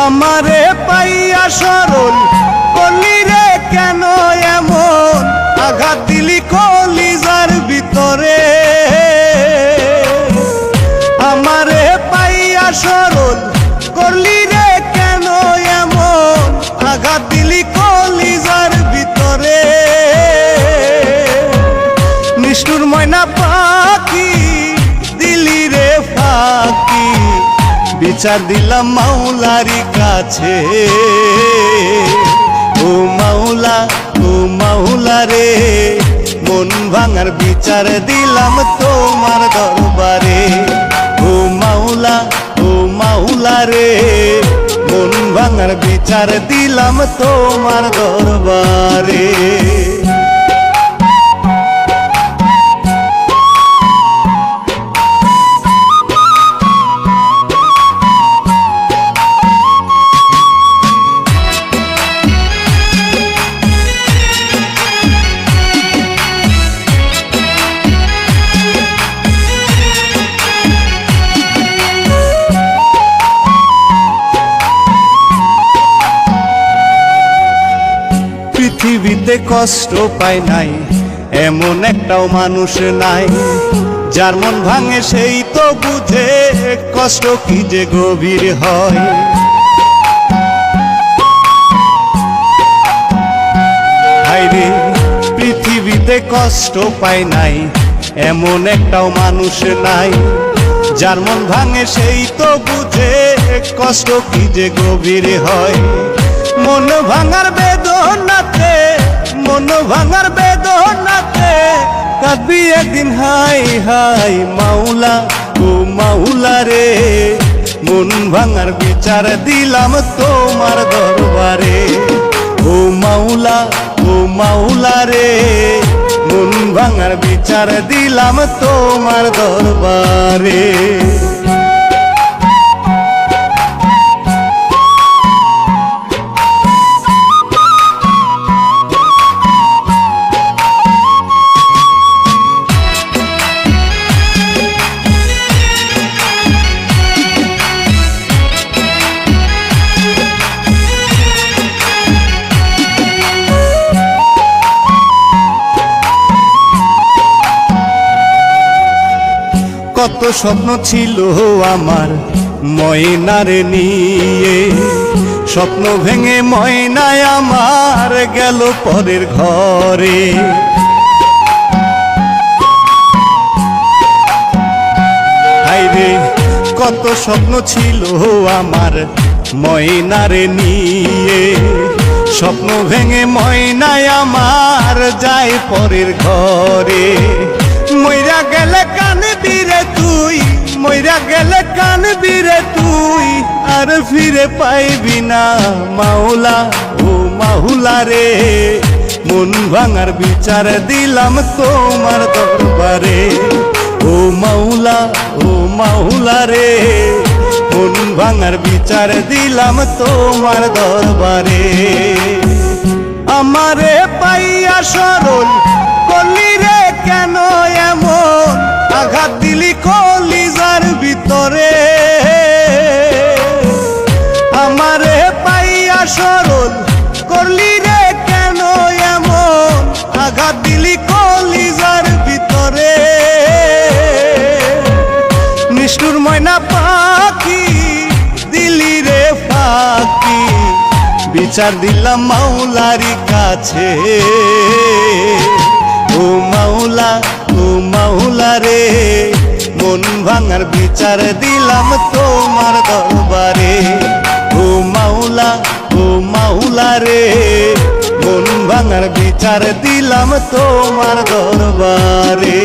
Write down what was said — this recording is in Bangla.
আমারে পাইয়া সরল বলি রে কেন বিচার দিলাম মাওলারি কাছে। ও মাওলা ও মাওলা রে, মন ভাঙার বিচার দিলাম তোমার দরবারে। ও মাওলা ও মাওলা রে, মন ভাঙার বিচার দিলাম তোমার দরবারে। পৃথিবীতে কষ্ট পায় নাই, এমন একটাও মানুষ নাই, যার মন ভাঙে সেই তো বুঝে কষ্ট কি যে গভীর হয়। পৃথিবীতে কষ্ট পায় নাই, এমন একটাও মানুষ নাই, যার মন ভাঙে সেই তো বুঝে কষ্ট কি যে গভীর হয়। মন ভাঙার মন ভাঙার বেদনাতে কাঁদবি একদিন, হাই হাই, মাওলা, ও মাওলা রে। মন ভাঙার বিচার দিলাম তোমার দরবারে। ও মাওলা ও মাওলা রে, মন ভাঙার বিচার দিলাম তোমার দরবারে। কত স্বপ্ন ছিল আমার ময়নারে নিয়ে। স্বপ্ন ভেঙে ময়নায় আমার গেল পরের ঘরে। কত স্বপ্ন ছিল আমার ময়নারে নিয়ে। স্বপ্ন ভেঙে ময়নায় আমার যায় পরের ঘরে। মইরা গেলে কান বিরে তুই, মইরা গেলে কান বিরে তুই, আর ফিরে পাইবি না মাওলা, ও মাহুলা রে। মন ভাঙার বিচার দিলাম তোমার দরবারে। ও মাওলা ও মাওলা রে। মন ভাঙার বিচার দিলাম তোমার দরবারে। আমারে পাইয়া সরল আমারে পাইয়া সরল করলি রে কেন এমন? আঘাত দিলি কলিজার ভিতরে। নিষ্ঠুর ময়না পাখি দিলি রে ফাঁকি। বিচার দিলাম মাওলারি কাছে। ও মাওলা ও মাওলা রে, মন ভাঙার বিচার দিলাম তোমার দরবারে। ও মাউলা রে। মন ভাঙার বিচার দিলাম তোমার দরবারে।